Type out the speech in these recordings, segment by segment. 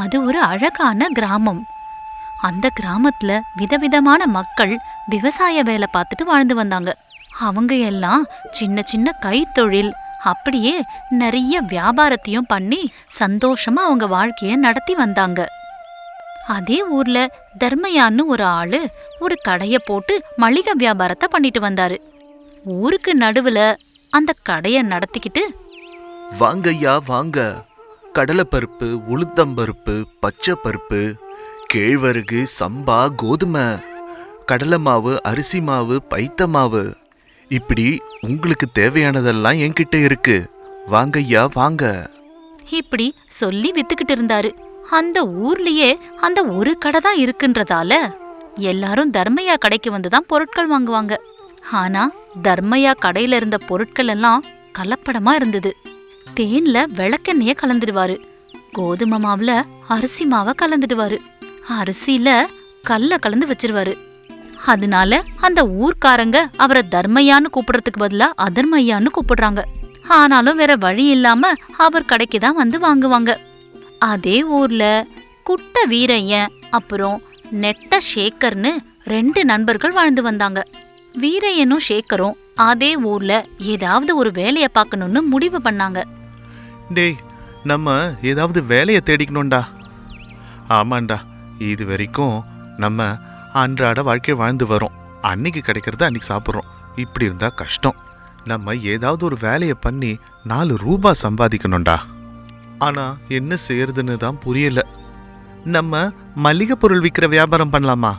அது ஒரு அழகான கிராமம். அந்த கிராமத்துல விதவிதமான மக்கள் விவசாய வேலை பார்த்துட்டு வாழ்ந்து வந்தாங்க. அவங்க எல்லாம் சின்ன சின்ன கைத்தொழில் அப்படியே நிறைய வியாபாரத்தையும் பண்ணி சந்தோஷமா அவங்க வாழ்க்கைய நடத்தி வந்தாங்க. அதே ஊர்ல தர்மயான்னு ஒரு ஆளு ஒரு கடைய போட்டு மளிகை வியாபாரத்தை பண்ணிட்டு வந்தாரு. ஊருக்கு நடுவுல அந்த கடைய நடத்திக்கிட்டு வாங்கய்யா வாங்க. கடலைப்பருப்பு உளுத்தம்பருப்பு பச்சை பருப்பு கேழ்வரகு சம்பா கோதுமை கடலை மாவு அரிசி மாவு பைத்த மாவு இப்படி உங்களுக்கு தேவையானதெல்லாம் என்கிட்ட இருக்கு. வாங்கய்யா வாங்க. இப்படி சொல்லி வித்துக்கிட்டு இருந்தாரு. அந்த ஊர்லயே அந்த ஒரு கடை தான் இருக்குன்றதால எல்லாரும் தர்மையா கடைக்கு வந்து தான் பொருட்கள் வாங்குவாங்க. ஆனா தர்மையா கடையில இருந்த பொருட்கள் எல்லாம் கலப்படமா இருந்தது. தேன்ல விளக்கெண்ணெய கலந்துடுவாரு. கோதுமை மாவுல அரிசி மாவை கலந்துடுவாரு. அரிசியில கல்ல கலந்து வச்சிருவாரு. அதனால அந்த ஊர்க்காரங்க அவரை தர்மையான்னு கூப்பிடுறதுக்கு பதிலா அதர்மையான்னு கூப்பிடுறாங்க. ஆனாலும் வேற வழி இல்லாம அவர் கடைக்கு தான் வந்து வாங்குவாங்க. அதே ஊர்ல குட்ட வீரையன் அப்புறம் நெட்ட ஷேக்கர்னு ரெண்டு நண்பர்கள் வாழ்ந்து வந்தாங்க. வீரையனும் ஷேக்கரும் அதே ஊர்ல ஏதாவது ஒரு வேலையை பார்க்கணும்னு முடிவு பண்ணாங்க. டேய் நம்ம ஏதாவது வேலையை தேடிக்கணும்டா. ஆமாண்டா இது வரைக்கும் நம்ம அன்றாட வாழ்க்கை வாழ்ந்து வரோம். அன்னைக்கு கிடைக்கிறத அன்னைக்கு சாப்பிட்றோம். இப்படி இருந்தால் கஷ்டம். நம்ம ஏதாவது ஒரு வேலையை பண்ணி நாலு ரூபா சம்பாதிக்கணும்டா. ஆனால் என்ன செய்யறதுன்னு தான் புரியல. நம்ம மளிகை பொருள் விற்கிற வியாபாரம் பண்ணலாமா?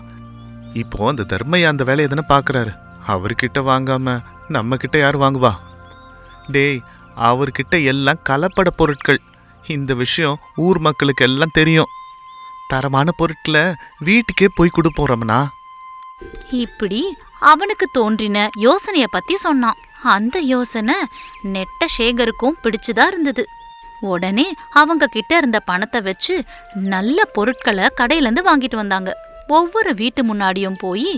இப்போ அந்த தர்மையா அந்த வேலையை தானே பார்க்கறாரு அவர்கிட்ட வாங்காம நம்ம யார் வாங்குவா? டேய் அவர்கிட்ட எல்லாம் கலப்பட பொருட்கள். இந்த விஷயம் ஊர் மக்களுக்கு எல்லாம் தெரியும். தரமான பொருட்களை வீட்டுக்கே போய் கொடுப்போம் ரமணா இப்படி அவனுக்கு தோன்றின யோசனைய பத்தி சொன்னான். அந்த யோசனை நெட்ட சேகருக்கும் பிடிச்சுதா இருந்தது. உடனே அவங்க கிட்ட இருந்த பணத்தை வச்சு நல்ல பொருட்களை கடையில இருந்து வாங்கிட்டு வந்தாங்க. ஒவ்வொரு வீட்டு முன்னாடியும் போய்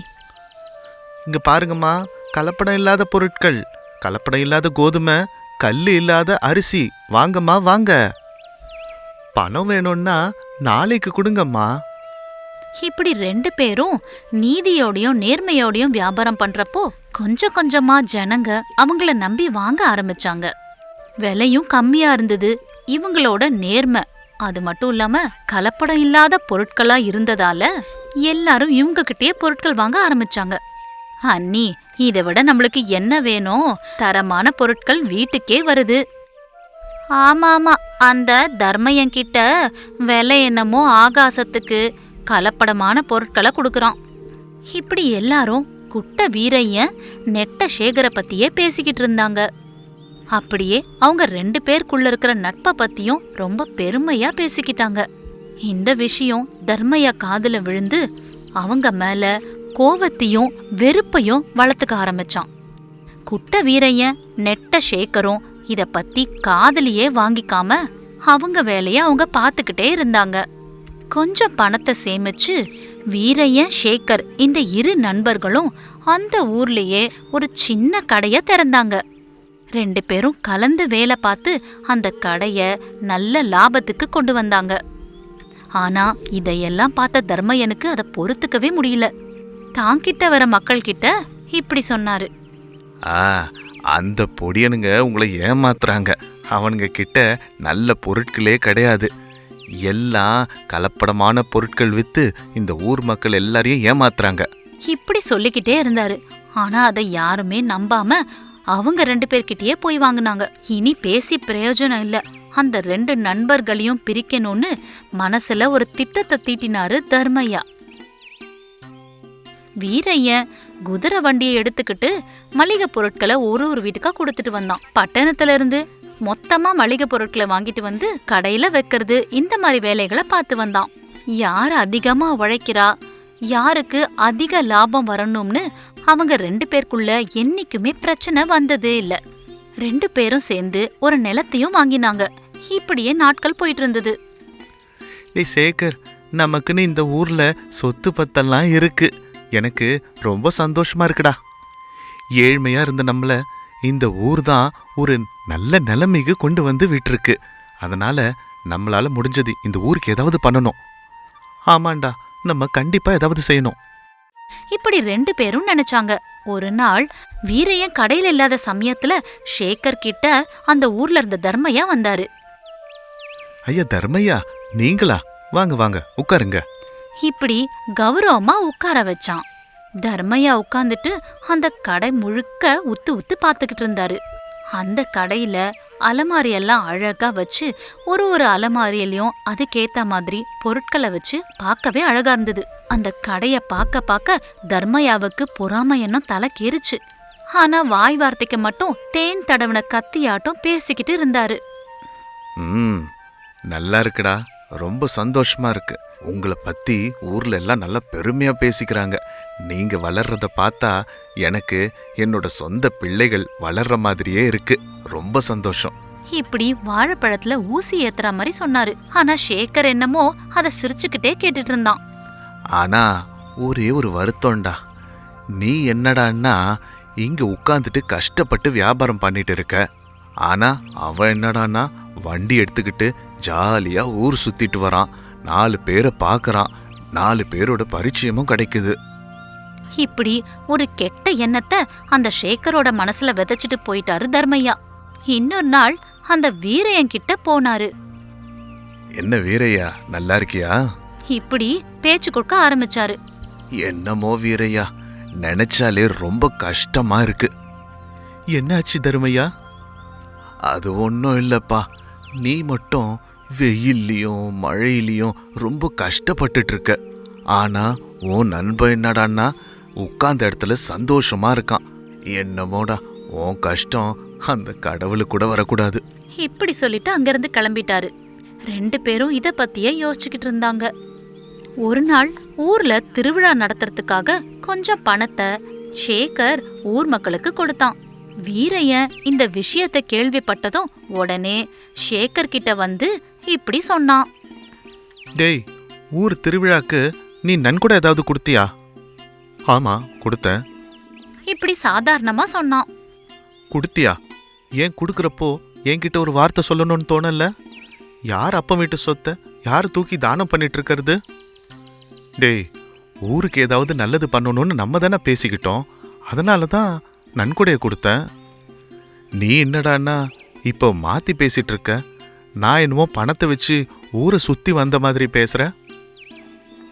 இங்க பாருங்கம்மா கலப்படம் இல்லாத பொருட்கள் கலப்படம் இல்லாத கோதுமை கல் இல்லாத அரிசி. வாங்கம்மா வாங்க. பணம் வேணும்னா நாளைக்கு கொடுங்கம்மா. இப்படி ரெண்டு பேரும் நீதியோடையும் நேர்மையோடையும் வியாபாரம் பண்றப்போ கொஞ்சம் கொஞ்சமா ஜனங்க அவங்கள நம்பி வாங்க ஆரம்பிச்சாங்க. விலையும் கம்மியா இருந்தது. இவங்களோட நேர்மை. அது மட்டும் இல்லாம கலப்படம் இல்லாத பொருட்களா இருந்ததால எல்லாரும் இவங்க கிட்டயே பொருட்கள் வாங்க ஆரம்பிச்சாங்க. அன்னி இதை விட நம்மளுக்கு என்ன வேணும்? தரமான பொருட்கள் வீட்டுக்கே வருது. ஆமாமா அந்த தர்மயங்கிட்ட விலை என்னமோ ஆகாசத்துக்கு கலப்படமான பொருட்களை கொடுக்குறான். இப்படி எல்லாரும் குட்ட வீரையன் நெட்ட சேகரை பத்தியே பேசிக்கிட்டு இருந்தாங்க. அப்படியே அவங்க ரெண்டு பேருக்குள்ள இருக்கிற நட்பை பத்தியும் ரொம்ப பெருமையா பேசிக்கிட்டாங்க. இந்த விஷயம் தர்மையா காதுல விழுந்து அவங்க மேல கோவத்தையும் வெறுப்பையும் வளர்த்துக்க ஆரம்பிச்சான். குட்ட வீரையன் நெட்ட சேகரும் இத பத்தி காதலியே வாங்கிக்காம அவங்க வேலைய அவங்க பார்த்துக்கிட்டே இருந்தாங்க. கொஞ்சம் பணத்தை சேமிச்சு வீரையன் சேகர் இந்த இரு நண்பர்களும் அந்த ஊர்லயே ஒரு சின்ன கடைய திறந்தாங்க. ரெண்டு பேரும் கலந்து வேலை பார்த்து அந்த கடைய நல்ல லாபத்துக்கு கொண்டு வந்தாங்க. ஆனா இதையெல்லாம் பார்த்த தர்மயனுக்கு அதை பொறுத்துக்கவே முடியல. தாங்கிட்ட வர மக்கள் கிட்ட இப்படி சொன்னாரு. ஆ அந்த பொடியனுங்க உங்களை ஏமாத்துறாங்க. அவனுங்க கிட்ட நல்ல பொருட்களே கிடையாது. எல்லாம் கலப்படமான பொருட்கள் வித்து இந்த ஊர் மக்கள் எல்லாரையும் ஏமாத்துறாங்க. இப்படி சொல்லிக்கிட்டே இருந்தாரு. ஆனா அதை யாருமே நம்பாம அவங்க ரெண்டு பேர்கிட்டயே போய் வாங்குனாங்க. இனி பேசி பிரயோஜனம் இல்ல. அந்த ரெண்டு நண்பர்களையும் பிரிக்கணும்னு மனசுல ஒரு திட்டத்தை தீட்டினாரு தர்மையா. வீரையன் குதிரை வண்டியை எடுத்துக்கிட்டு மளிகை பொருட்களை ஒரு ஒரு வீட்டுக்கா கொடுத்துட்டு வந்தான். பட்டணத்துல இருந்து மளிகை பொருட்களை வாங்கிட்டு வந்து கடையில் வைக்கிறது இந்த மாதிரி வேலைகளை பார்த்து வந்தான். யார் அதிகமாக உழைக்கிறா? யாருக்கு அதிக லாபம் வரணும்னு அவங்க ரெண்டு பேருக்குள்ள என்னைக்குமே பிரச்சனை வந்ததே இல்லை. ரெண்டு பேரும் சேர்ந்து ஒரு நிலத்தையும் வாங்கினாங்க. இப்படியே நாட்கள் போயிட்டு இருந்தது. டேய் சேகர் நமக்குன்னு இந்த ஊர்ல சொத்து பத்தெல்லாம் இருக்கு. எனக்கு ரொம்ப சந்தோஷமா இருக்குடா. ஏழ்மையா இருந்த நம்மள இந்த ஊர் தான் ஒரு நல்ல நிலைமைக்கு கொண்டு வந்து விட்டுருக்கு. அதனால நம்மளால முடிஞ்சது இந்த ஊருக்கு ஏதாவது பண்ணணும். ஆமாண்டா நம்ம கண்டிப்பா ஏதாவது செய்யணும். இப்படி ரெண்டு பேரும் நினைச்சாங்க. ஒரு நாள் வீரையன் கடையில இல்லாத சமயத்துல ஷேகர் கிட்ட அந்த ஊர்ல இருந்த தர்மையா வந்தாரு. ஐயா தர்மையா? நீங்களா? வாங்க வாங்க உட்காருங்க. இப்படி கௌரவமா உட்கார வச்சான். தர்மையா உட்கார்ந்துட்டு அந்த கடை முழுக்க உத்து உத்து பார்த்துக்கிட்டு இருந்தாரு. அந்த கடையில அலமாரி எல்லாம் அழகா வச்சு ஒரு ஒரு அலமாரியிலையும் அதுக்கேத்த மாதிரி பொருட்களை வச்சு பார்க்கவே அழகா இருந்தது. அந்த கடைய பார்க்க பார்க்க தர்மையாவுக்கு பொறாமை எண்ணம் தலைக்கேறுச்சு. ஆனா வாய் வார்த்தைக்கு மட்டும் தேன் தடவின கத்தியாட்டம் பேசிக்கிட்டு இருந்தாரு. ம் நல்லா இருக்குடா. ரொம்ப சந்தோஷமா இருக்கு. உங்களை பத்தி ஊர்ல எல்லாம் நல்லா பெருமையா பேசிக்கிறாங்க. நீங்க வளர்றத பார்த்தா எனக்கு என்னோட சொந்த பிள்ளைகள் வளர்ற மாதிரியே இருக்கு. ரொம்ப சந்தோஷம். இப்படி வாழைப்பழத்துல ஊசி ஏத்துற மாதிரி சொன்னாரு. ஆனா சேகர் என்னமோ அத சிரிச்சுக்கிட்டே கேட்டுட்டு இருந்தான். ஆனா ஒரே ஒரு வருத்தம்டா. நீ என்னடான்னா இங்க உட்காந்துட்டு கஷ்டப்பட்டு வியாபாரம் பண்ணிட்டு இருக்க. ஆனா அவன் என்னடான்னா வண்டி எடுத்துக்கிட்டு ஜாலியா ஊர் சுத்திட்டு வரான். நாலு பேரை பார்க்கறான் நாலு பேரோட பரிச்சயமும் கிடைக்குது. இப்படி ஒரு கெட்ட எண்ணத்தை அந்த சேகரோட மனசுல விதைச்சிட்டு போயிட்டாரு தர்மையா. இன்னொரு நாள் அந்த வீரையன் கிட்ட போனாரு. என்ன வீரையா நல்லா இருக்கியா? இப்படி பேச்சு கொடுக்க ஆரம்பிச்சாரு. என்னமோ வீரையா நினைச்சாலே ரொம்ப கஷ்டமா இருக்கு. என்னாச்சு தருமையா? அது ஒன்றும் இல்லப்பா. நீ மட்டும் வெயில்லையும் மழையிலையும் ரொம்ப கஷ்டப்பட்டுட்டு இருக்க ஆனா உன் நண்பன் என்னடான்னா உட்கார்ந்த இடத்துல சந்தோஷமா இருக்கான். என்னமோடா உன் கஷ்டம் அந்த கடவுளுக்கு கூட வரக்கூடாது. இப்படி சொல்லிட்டு அங்கிருந்து கிளம்பிட்டாரு. ரெண்டு பேரும் இதை பத்தியே யோசிச்சுக்கிட்டு இருந்தாங்க ஒரு நாள் ஊர்ல திருவிழா நடத்துறதுக்காக கொஞ்சம் பணத்தை சேகர் ஊர் மக்களுக்கு கொடுத்தான். வீரையன் இந்த விஷயத்தை கேள்விப்பட்டதும் உடனே சேகர் கிட்ட வந்து இப்படி சொன்னான். டேய் ஊர் திருவிழாக்கு நீ நன்கொடை ஏதாவது கொடுத்தியா? ஆமா கொடுத்தேன். இப்படி சாதாரணமா சொன்னான். கொடுத்தியா? ஏன் கொடுக்குறப்போ என்கிட்ட ஒரு வார்த்தை சொல்லணும்னு தோணல? யார் அப்பன் வீட்டு சொத்தை? யார் தூக்கி தானம் பண்ணிட்டு இருக்கிறது? டேய் ஊருக்கு ஏதாவது நல்லது பண்ணணும்னு நம்ம தானே பேசிக்கிட்டோம். அதனால தான் நன்கொடையை கொடுத்தேன். நீ என்னடான்னா இப்போ மாத்தி பேசிட்டு இருக்க. நான் என்னமோ பணத்தை வச்சு ஊரை சுத்தி வந்த மாதிரி பேசுற?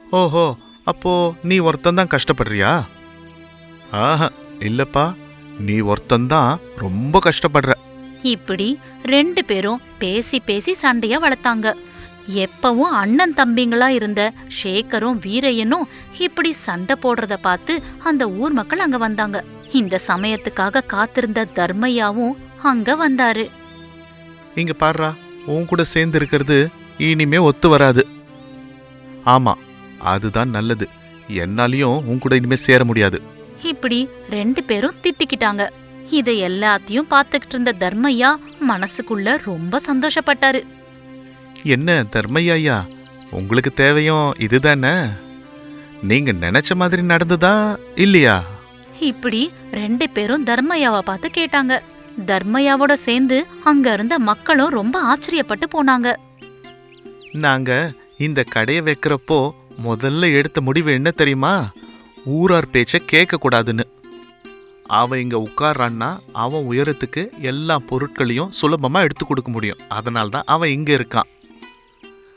ஓஹோ அப்போ நீ ஒருத்தன் தான் கஷ்டப்படுறியா? ஆஹா இல்லப்பா நீ ஒருத்தன்தான் ரொம்ப கஷ்டப்படுற. இப்படி ரெண்டு பேரும் பேசி பேசி சண்டைய வளர்த்தாங்க. எப்பவும் அண்ணன் தம்பிங்களா இருந்த ஷேகரும் வீரையனும் இப்படி சண்டை போடுறத பார்த்து அந்த ஊர் மக்கள் அங்க வந்தாங்க. இந்த சமயத்துக்காக காத்திருந்த தர்மையாவும் அங்க வந்தாரு. இங்க பாருடா உன் கூட சேர்ந்து இருக்கிறது இனிமே ஒத்து வராது. ஆமா அதுதான் நல்லது. என்னாலையும் உன் கூட இனிமே சேர முடியாது. இப்படி ரெண்டு பேரும் திட்டிக்கிட்டாங்க. இதை எல்லாத்தையும் பார்த்துக்கிட்டு இருந்த தர்மையா மனசுக்குள்ள ரொம்ப சந்தோஷப்பட்டாரு. என்ன தர்மையா உங்களுக்கு தேவையும் இதுதானே? நீங்க நினைச்ச மாதிரி நடந்ததா இல்லையா? இப்படி ரெண்டு பேரும் தர்மையாவை பார்த்து கேட்டாங்க. தர்மையாவோட சேர்ந்து அங்க இருந்த மக்களும் ரொம்ப ஆச்சரியப்பட்டு போனாங்க. நாங்க இந்த கடையை வைக்கிறப்போ முதல்ல எடுத்த முடிவு என்ன தெரியுமா? ஊரார் பேச்ச கேட்க கூடாதுன்னு அவன் இங்க உட்கார்றான்னா அவன் உயரத்துக்கு எல்லா பொருட்களையும் சுலபமா எடுத்து கொடுக்க முடியும். அதனால தான் அவன் இங்க இருக்கான்.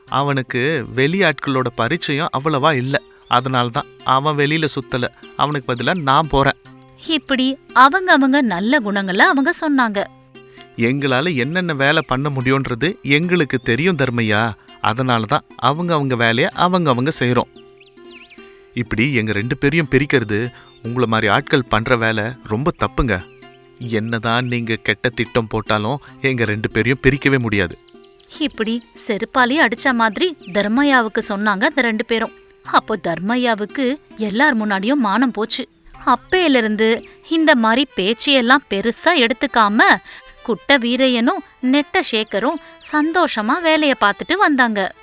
அவனுக்கு வெளியாட்களோட பரிச்சயம் அவ்வளவா இல்லை. அதனால தான் அவன் வெளியில சுத்தல. அவனுக்கு பதிலாக நான் போறேன். இப்படி அவங்க அவங்க நல்ல குணங்களை அவங்க சொன்னாங்க. எங்களால என்னென்ன வேலை பண்ண முடியுன்றது எங்களுக்கு தெரியும் தர்மையா. அதனால தான் அவங்க அவங்க வேலையை அவங்க அவங்க செய்கிறோம் இப்படி எங்க ரெண்டு பேரையும் பிரிக்கிறது உங்களை மாதிரி ஆட்கள் பண்ற வேலை ரொம்ப தப்புங்க. என்னதான் நீங்க கெட்ட திட்டம் போட்டாலும் எங்க ரெண்டு பேரையும் பிரிக்கவே முடியாது. இப்படி செருப்பாலே அடிச்ச மாதிரி தர்மையாவுக்கு சொன்னாங்க அந்த ரெண்டு பேரும். அப்போ தர்மையாவுக்கு எல்லார் முன்னாடியும் மானம் போச்சு. அப்பையிலிருந்து இந்த மாதிரி பேச்சையெல்லாம் பெருசா எடுத்துக்காம குட்ட வீரையனும் நெட்ட சேகரும் சந்தோஷமா வேலையை பார்த்துட்டு வந்தாங்க.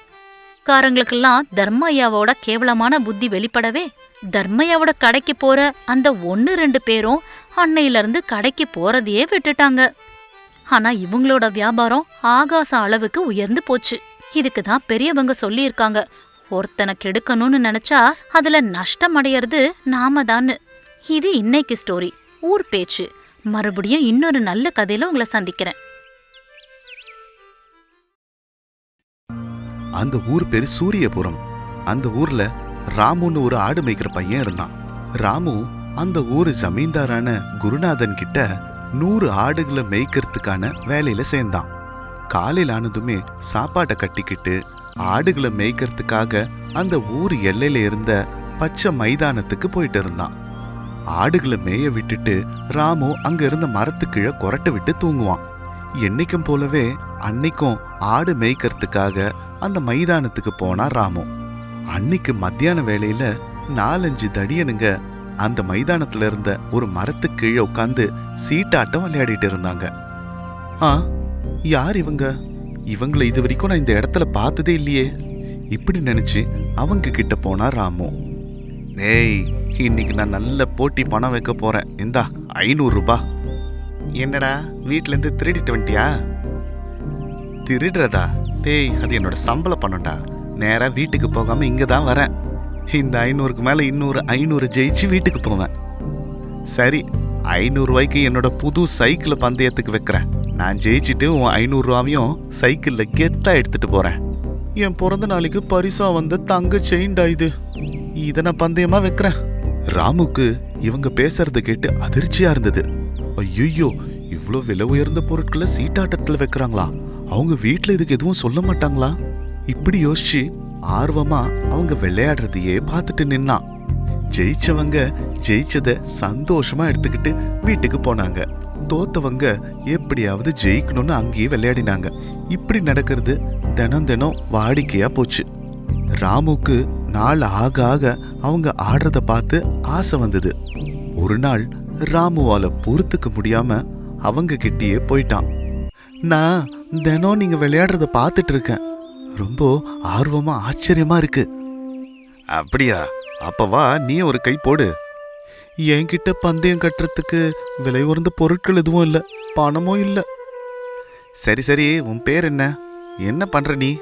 காரங்களுக்கெல்லாம் தர்மையாவோட கேவலமான புத்தி வெளிப்படவே தர்மையாவோட கடைக்கு போற அந்த ஒன்னு ரெண்டு பேரும் அன்னையிலிருந்து கடைக்கு போறதையே விட்டுட்டாங்க. ஆனா இவங்களோட வியாபாரம் ஆகாச அளவுக்கு உயர்ந்து போச்சு. இதுக்கு தான் பெரியவங்க சொல்லியிருக்காங்க. ஒருத்தனை கெடுக்கணும்னு நினைச்சா அதுல நஷ்டம் அடையிறது நாம தான்னு. இது இன்னைக்கு ஸ்டோரி ஊர் பேச்சு. மறுபடியும் இன்னொரு நல்ல கதையில உங்களை சந்திக்கிறேன். அந்த ஊர் பேரு சூரியபுரம். அந்த ஊர்ல ராமுன்னு ஒரு ஆடு மேய்க்கிற பையன் இருந்தான். ராமு அந்த ஊரு ஜமீன்தாரான குருநாதன் கிட்ட நூறு ஆடுகளை மேய்க்கிறதுக்கான வேலையில சேர்ந்தான். காலையில் ஆனதுமே சாப்பாட்டை கட்டிக்கிட்டு ஆடுகளை மேய்க்கிறதுக்காக அந்த ஊர் எல்லையில இருந்த பச்சை மைதானத்துக்கு போயிட்டு இருந்தான். ஆடுகளை மேய விட்டுட்டு ராமு அங்க இருந்த மரத்துக்கீழே கொரட்டை விட்டு தூங்குவான். என்னைக்கும் போலவே அன்னைக்கும் ஆடு மேய்க்கிறதுக்காக அந்த மைதானத்துக்கு போனா ராமு. அன்னைக்கு மத்தியான வேளையில நாலஞ்சு தடியனுங்க அந்த மைதானத்துல இருந்த ஒரு மரத்துக்கு கீழே உட்காந்து சீட்டாட்டம் விளையாடிட்டு இருந்தாங்க. ஆ யார் இவங்க? இவங்களை இது வரைக்கும் நான் இந்த இடத்துல பார்த்ததே இல்லையே. இப்படி நினைச்சு அவங்க கிட்ட போனா ராமு. ஏய் இன்னைக்கு நான் நல்ல போட்டி பணம் வைக்க போறேன். இந்தா ஐநூறுரூபா என்னடா வீட்டிலேருந்து திருடிட்டு வந்துட்டியா? திருடுறதா? டேய் அது என்னோட சம்பள பணம்டா. நேராக வீட்டுக்கு போகாமல் இங்கே தான் வரேன். இந்த ஐநூறுக்கு மேலே இன்னொரு ஐநூறு ஜெயிச்சு வீட்டுக்கு போவேன். சரி ஐநூறுரூவாய்க்கு என்னோட புது சைக்கிள் பந்தயத்துக்கு வைக்கிறேன். நான் ஜெயிச்சுட்டு உன் ஐநூறுரூவாவையும் சைக்கிளில் கெத்தாக எடுத்துகிட்டு போகிறேன் என் பிறந்த நாளைக்கு பரிசாக வந்த தங்க செயின்டா இது. இதை நான் பந்தயமாக வைக்கிறேன். ராமுக்கு இவங்க பேசுறத கேட்டு அதிர்ச்சியா இருந்தது. ஐயோ இவ்வளோ விலை உயர்ந்த பொருட்களை சீட்டாட்டத்தில் வைக்கிறாங்களா? அவங்க வீட்டில் இதுக்கு எதுவும் சொல்ல மாட்டாங்களா? இப்படி யோசிச்சு ஆர்வமா அவங்க விளையாடுறதையே பார்த்துட்டு நின்னான் ஜெயிச்சவங்க ஜெயிச்சத சந்தோஷமா எடுத்துக்கிட்டு வீட்டுக்கு போனாங்க. தோத்தவங்க எப்படியாவது ஜெயிக்கணும்னு அங்கேயே விளையாடினாங்க. இப்படி நடக்கிறது தினம் தினம் வாடிக்கையா போச்சு. ராமுக்கு நாள் ஆக ஆக அவங்க ஆடுறத பார்த்து ஆசை வந்தது. ஒரு நாள் ராமுவால பொறுத்துக்க முடியாம அவங்க கிட்டேயே போயிட்டான். நான் தினம் நீங்க விளையாடுறத பார்த்துட்டு இருக்கேன். ரொம்ப ஆர்வமா ஆச்சரியமா இருக்கு. அப்படியா? அப்பவா நீ ஒரு கை போடு. என்கிட்ட பந்தயம் கட்டுறதுக்கு விலை உயர்ந்த பொருட்கள் எதுவும் இல்லை பணமும் இல்லை. சரி சரி உன் பேர் என்ன? என்ன பண்ற நீ?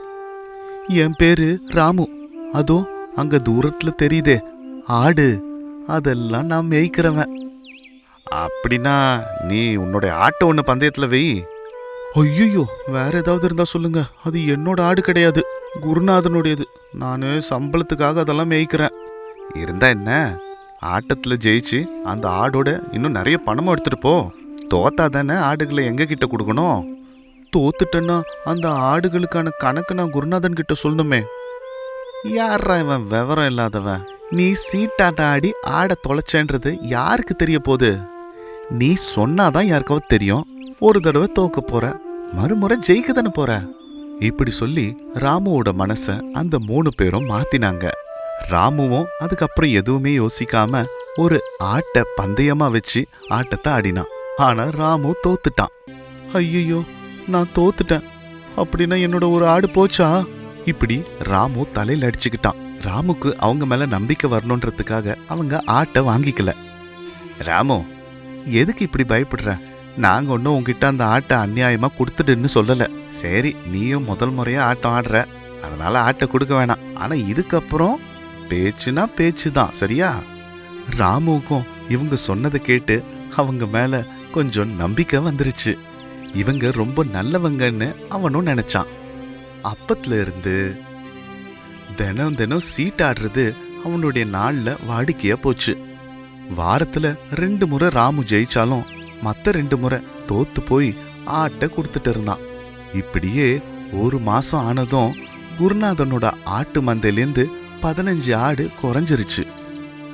என் பேரு ராமு. அதோ அங்க தூரத்துல தெரியுதே. ஆடு. அதெல்லாம் நான் மேய்க்கிறவன். அப்படின்னா நீ உன்னோட ஆட்டை ஒன்று பந்தயத்தில் வை. ஐயோ வேற ஏதாவது இருந்தா சொல்லுங்க. அது என்னோட ஆடு கிடையாது. குருநாதனுடையது. நான் சம்பளத்துக்காக அதெல்லாம் மேய்க்கிறேன். இருந்தா என்ன? ஆட்டத்துல ஜெயிச்சு அந்த ஆடோட இன்னும் நிறைய பணமும் எடுத்துட்டு போ. தோத்தா தானே ஆடுகளை எங்க கிட்ட கொடுக்கணும்? தோத்துட்டேன்னா அந்த ஆடுகளுக்கான கணக்கு நான் குருநாதன் கிட்ட சொல்லணுமே. யாரா இவன் விவரம் இல்லாதவன்? நீ சீட்டாட்டம் ஆடி ஆட தொலைச்சேன்றது யாருக்கு தெரிய போகுது? நீ சொன்னாதான் யாருக்காவது தெரியும். ஒரு தடவை தோக்க போற மறுமுறை ஜெயிக்க தானே போற? இப்படி சொல்லி ராமுவோட மனச அந்த மூணு பேரும் மாத்தினாங்க. ராமுவும் அதுக்கப்புறம் எதுவுமே யோசிக்காம ஒரு ஆட்டை பந்தயமா வச்சு ஆட்டத்தை ஆடினான். ஆனா ராமு தோத்துட்டான். ஐயோ நான் தோத்துட்டேன். அப்படின்னா என்னோட ஒரு ஆடு போச்சா? இப்படி ராமு தலையில அடிச்சுக்கிட்டான். ராமுக்கு அவங்க மேல நம்பிக்கை வரணுன்றதுக்காக அவங்க ஆட்டை வாங்கிக்கல. ராமு எதுக்கு இப்படி பயப்படுற? நாங்க ஒன்றும் உங்ககிட்ட அந்த ஆட்டை அநியாயமா கொடுத்துடுன்னு சொல்லல. சரி நீயும் முதல் முறையா ஆட்டம் ஆடுற. அதனால ஆட்டை கொடுக்க வேணாம். ஆனா இதுக்கப்புறம் பேச்சுனா பேச்சு தான் சரியா? ராமுவுக்கும் இவங்க சொன்னதை கேட்டு அவங்க மேல கொஞ்சம் நம்பிக்கை வந்துருச்சு. இவங்க ரொம்ப நல்லவங்கன்னு அவனும் நினைச்சான். அப்பத்துல இருந்து தினம் தினம் சீட் ஆடுறது அவனுடைய நாள்ல வாடிக்கையா போச்சு. வாரத்துல ரெண்டு முறை ராமு ஜெயிச்சாலும் மத்த ரெண்டு முறை தோத்து போய் ஆட்டை கொடுத்துட்டு இருந்தான். இப்படியே ஒரு மாசம் ஆனதும் குருநாதனோட ஆட்டு மந்தையிலேருந்து பதினஞ்சு ஆடு குறைஞ்சிருச்சு.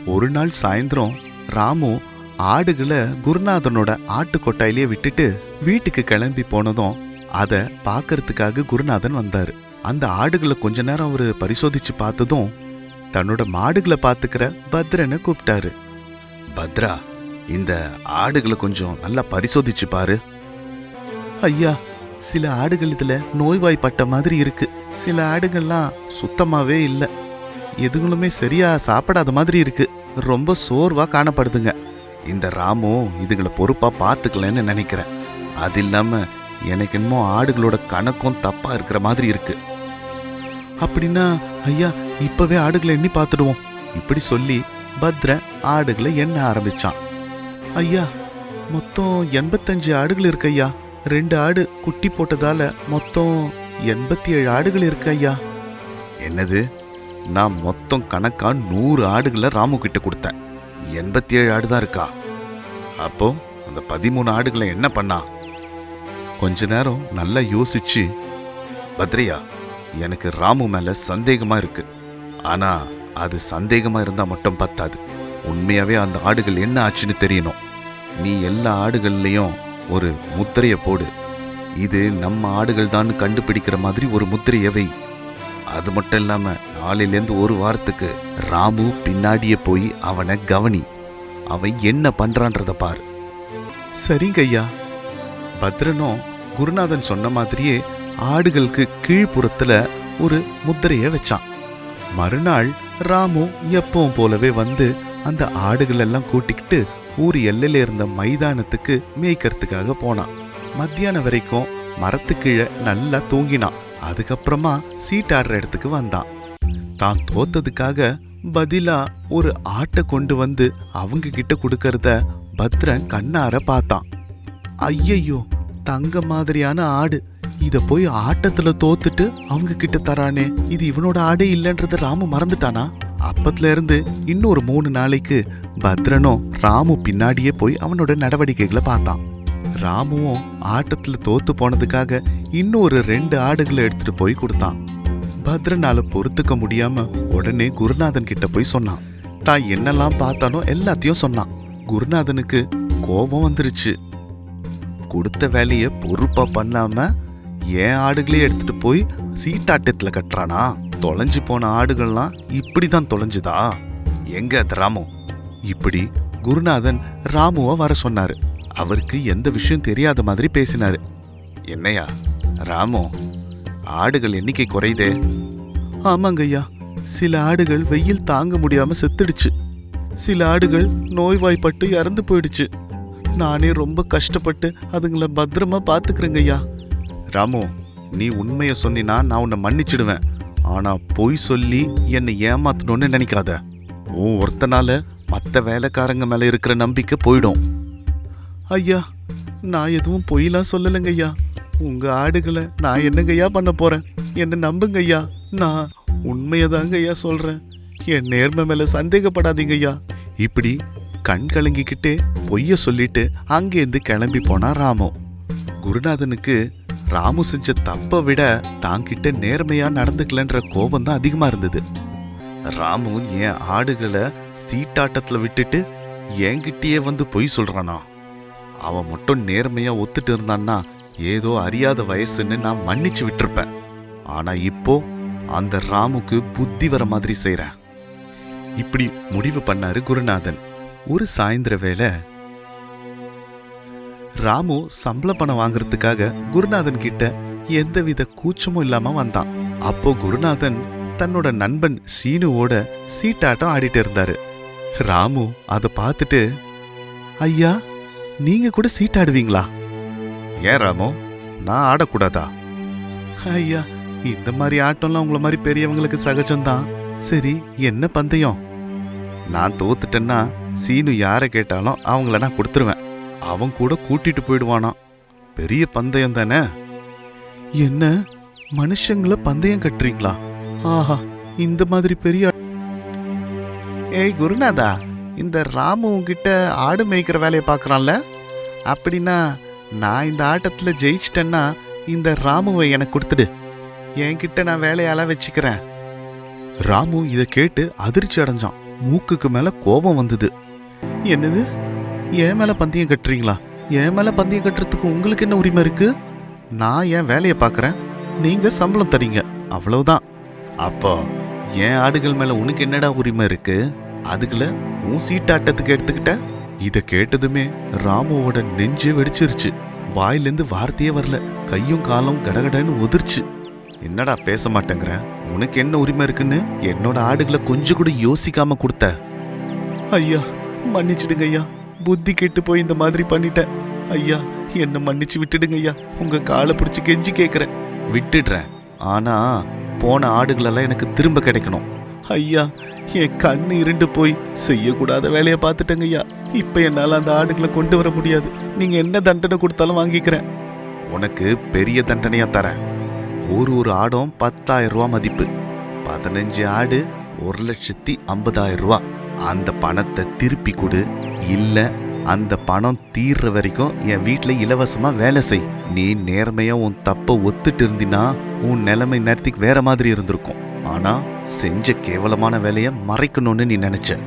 ஒரு நாள் சாயந்தரம் ராமு ஆடுகளை குருநாதனோட ஆட்டு கொட்டாயிலேயே விட்டுட்டு வீட்டுக்கு கிளம்பி போனதும் அதை பார்க்கறதுக்காக குருநாதன் வந்தார். அந்த ஆடுகளை கொஞ்ச நேரம் அவர் பரிசோதிச்சு பார்த்ததும் தன்னோட மாடுகளை பார்த்துக்கிற பத்ரனை கூப்பிட்டாரு. பத்ரா இந்த ஆடுகளை கொஞ்சம் நல்லா பரிசோதிச்சு பாரு. ஐயா சில ஆடுகள் இதில் நோய்வாய்ப்பட்ட மாதிரி இருக்கு. சில ஆடுகள்லாம் சுத்தமாகவே இல்லை. எதுங்களுமே சரியா சாப்பிடாத மாதிரி இருக்கு. ரொம்ப சோர்வா காணப்படுதுங்க. இந்த ராமு இதுங்களை பொறுப்பாக பார்த்துக்கலன்னு நினைக்கிறேன். அது இல்லாம எனக்கு என்னமோ ஆடுகளோட கணக்கும் தப்பாக இருக்கிற மாதிரி இருக்கு. அப்படின்னா ஐயா இப்போவே ஆடுகளை எண்ணி பார்த்துடுவோம். இப்படி சொல்லி பத்ரன் ஆடுகளை எண்ண ஆரம்பிச்சான். ஐயா மொத்தம் எண்பத்தஞ்சு ஆடுகள் இருக்கு ஐயா. ரெண்டு ஆடு குட்டி போட்டதால மொத்தம் எண்பத்தி ஏழு ஆடுகள் இருக்கு ஐயா. என்னது? நான் மொத்தம் கணக்கா நூறு ஆடுகளை ராமு கிட்ட கொடுத்தேன். எண்பத்தி ஏழு ஆடு தான் இருக்கா. அப்போ அந்த பதிமூணு ஆடுகளை என்ன பண்ணா? கொஞ்ச நேரம் நல்லா யோசிச்சு பத்ரியா எனக்கு ராமு மேல சந்தேகமா இருக்கு. ஆனா அது சந்தேகமா இருந்தா மட்டும் பத்தாது. உண்மையாவே அந்த ஆடுகள் என்ன ஆச்சுன்னு தெரியணும். நீ எல்லா ஆடுகள்லையும் ஒரு முத்திரையை போடு. இது நம்ம ஆடுகள் தான் கண்டுபிடிக்கிற மாதிரி ஒரு முத்திரையவை அது மட்டும் இல்லாமல் காலையிலேருந்து ஒரு வாரத்துக்கு ராமு பின்னாடியே போய் அவனை கவனி. அவன் என்ன பண்றான்றத பார். சரிங்க ஐயா. பத்ரனும் குருநாதன் சொன்ன மாதிரியே ஆடுகளுக்கு கீழ்ப்புறத்துல ஒரு முத்திரைய வச்சான். மறுநாள் ராமு எப்பவும் போலவே வந்து அந்த ஆடுகளெல்லாம் கூட்டிக்கிட்டு ஊர் எல்லையில இருந்த மைதானத்துக்கு மேய்க்கிறதுக்காக போனான். மத்தியானம் வரைக்கும் மரத்து கீழே நல்லா தூங்கினான். அதுக்கப்புறமா சீட்டாடுற இடத்துக்கு வந்தான். தான் தோத்ததுக்காக பதிலா ஒரு ஆட்டை கொண்டு வந்து அவங்க கிட்ட கொடுக்கறத பத்ரன் கண்ணார பார்த்தான். ஐயையோ தங்க மாதிரியான ஆடு. இத போய் ஆட்டத்துல தோத்துட்டு அவங்க கிட்ட தரானே. இது இவனோட ஆடே இல்லைன்றத ராமு மறந்துட்டானா? அப்பத்துல இருந்து இன்னொரு மூணு நாளைக்கு பத்ரனும் ராமு பின்னாடியே போய் அவனோட நடவடிக்கைகளை பார்த்தான். ராமுவும் ஆட்டத்துல தோத்து போனதுக்காக இன்னொரு ரெண்டு ஆடுகளை எடுத்துட்டு போய் கொடுத்தான். பத்ரனால பொறுத்துக்க முடியாம உடனே குருநாதன் கிட்ட போய் சொன்னான். தான் என்னெல்லாம் பார்த்தானோ எல்லாத்தையும் சொன்னான். குருநாதனுக்கு கோபம் வந்துருச்சு. கொடுத்த வேலையை பொறுப்பா பண்ணாம ஏன் ஆடுகளே எடுத்துட்டு போய் சீட்டாட்டத்தில் கட்டுறானா? தொலைஞ்சு போன ஆடுகள்லாம் இப்படி தான் தொலைஞ்சுதா? எங்க அது ராமு? இப்படி குருநாதன் ராமுவை வர சொன்னாரு. அவருக்கு எந்த விஷயம் தெரியாத மாதிரி பேசினாரு. என்னையா ராமு ஆடுகள் எண்ணிக்கை குறையுதே. ஆமாங்க ஐயா சில ஆடுகள் வெயில் தாங்க முடியாம செத்துடுச்சு. சில ஆடுகள் நோய்வாய்ப்பட்டு இறந்து போயிடுச்சு. நானே ரொம்ப கஷ்டப்பட்டு அதுங்கள பத்திரமா பார்த்துக்கிறேங்க ஐயா ராமு நீ உண்மையை சொன்னினா நான் உன்னை மன்னிச்சிடுவேன். ஆனா பொய் சொல்லி என்னை ஏமாத்தணும்னு நினைக்காத. உன் ஒருத்தனால மற்ற வேலைக்காரங்க மேல இருக்கிற நம்பிக்கை போயிடும். ஐயா நான் எதுவும் பொய்லாம் சொல்லலைங்க ஐயா உங்க ஆடுகளை நான் என்னங்கய்யா பண்ண போறேன்? என்ன நம்புங்க ஐயா நான் உண்மையதாங்க ஐயா சொல்றேன். என் நேர்மை மேல சந்தேகப்படாதீங்க ஐயா இப்படி கண் கலங்கிக்கிட்டே பொய்ய சொல்லிட்டு அங்கேருந்து கிளம்பி போனா ராமு. குருநாதனுக்கு ராமு செஞ்ச தப்பை விட தாங்கிட்ட நேர்மையா நடந்துக்கலன்ற கோபம் தான் அதிகமா இருந்தது. ராமு என் ஆடுகளை சீட்டாட்டத்துல விட்டுட்டு என்கிட்டயே வந்து பொய் சொல்றானா? அவன் மட்டும் நேர்மையா ஒத்துட்டு இருந்தான்னா ஏதோ அறியாத வயசுன்னு நான் மன்னிச்சு விட்டுருப்பேன். ஆனா இப்போ அந்த ராமுக்கு புத்தி வர மாதிரி செய்றேன். இப்படி முடிவு பண்ணாரு குருநாதன். ஒரு சாயந்தர வேலை ராமு சம்பள பணம் வாங்குறதுக்காக குருநாதன் கிட்ட எந்தவித கூச்சமும் இல்லாம வந்தான். அப்போ குருநாதன் தன்னோட நண்பன் சீனுவோட சீட்டாட்டம் ஆடிட்டு இருந்தாரு. ராமு அதை பார்த்துட்டு ஐயா நீங்க கூட சீட்டாடுவீங்களா? ஏன் ராமு? நான் ஆடக்கூடாதா? ஐயா இந்த மாதிரி ஆட்டம்லாம் உங்கள மாதிரி பெரியவங்களுக்கு சகஜம்தான். சரி என்ன பந்தயம்? நான் தோத்துட்டேன்னா சீனு யாரை கேட்டாலும் அவங்கள நான் கொடுத்துருவேன். அவன் கூட கூட்டிட்டு போயிடுவானாம் பெரிய பந்தயம் தானே? என்ன? மனுஷங்கள பந்தயம் கட்டுறீங்களா? ஆஹா இந்த மாதிரி பெரிய ஏய் குருநாதா இந்த ராமு உன்கிட்ட ஆடு மேய்க்கிற வேலையை பார்க்கறான்ல? அப்படின்னா நான் இந்த ஆட்டத்தில் ஜெயிச்சிட்டேன்னா இந்த ராமுவை எனக்கு கொடுத்துடு. என்கிட்ட நான் வேலையால வச்சுக்கிறேன். ராமு இதை கேட்டு அதிர்ச்சி அடைஞ்சான். மூக்குக்கு மேலே கோபம் வந்தது. என்னது? என் மேலே பந்தயம் கட்டுறீங்களா? என் மேலே பந்தயம் கட்டுறதுக்கு உங்களுக்கு என்ன உரிமை இருக்கு? நான் என் வேலையை பார்க்குறேன். நீங்கள் சம்பளம் தரீங்க. அவ்வளவுதான். அப்போ என் ஆடுகள் மேலே உனக்கு என்னடா உரிமை இருக்கு? அதுக்குள்ள உன் சீட்டாட்டத்துக்கு எடுத்துக்கிட்ட இதை கேட்டதுமே ராமுவோட நெஞ்சே வெடிச்சிருச்சு. வாயிலேருந்து வார்த்தையே வரல. கையும் காலும் கடகடன்னு உதிர்ச்சு. என்னடா பேச மாட்டேங்கிற? உனக்கு என்ன உரிமை இருக்குன்னு என்னோட ஆடுகளை கொஞ்சம் கூட யோசிக்காம கொடுத்த. ஐயா மன்னிச்சிடுங்க ஐயா. புத்தி கெட்டு போய் இந்த மாதிரி பண்ணிட்டேன். ஐயா என்ன மன்னிச்சு விட்டுடுங்க ஐயா. உங்க காலை பிடிச்சி கெஞ்சி கேட்குறேன் விட்டுடுறேன். ஆனா போன ஆடுகளெல்லாம் எனக்கு திரும்ப கிடைக்கணும். ஐயா என் கண்ணு இருண்டு போய் செய்யக்கூடாத வேலையை பார்த்துட்டேங்க ஐயா இப்போ என்னால் அந்த ஆடுகளை கொண்டு வர முடியாது. நீங்கள் என்ன தண்டனை கொடுத்தாலும் வாங்கிக்கிறேன். உனக்கு பெரிய தண்டனையாக தரேன். ஒரு ஒரு ஆடும் பத்தாயிரம் ரூபா மதிப்பு. பதினஞ்சு ஆடு ஒரு லட்சத்தி ஐம்பதாயிரம் ரூபா. அந்த பணத்தை திருப்பி கொடு. இல்லை அந்த பணம் தீர்ற வரைக்கும் என் வீட்டில் இலவசமாக வேலை செய். நீ நேர்மையாக உன் தப்பை ஒத்துட்டு இருந்தினா உன் நிலைமை நேரத்துக்கு வேற மாதிரி இருந்திருக்கும். ஆனா செஞ்ச கேவலமான வேலையை மறைக்கணும்னு நீ நினைச்ச.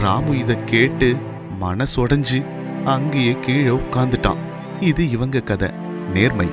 ராமு இதை கேட்டு மனசுடைஞ்சு அங்கேயே கீழே உட்காந்துட்டான் இது இவங்க கதை. நேர்மை.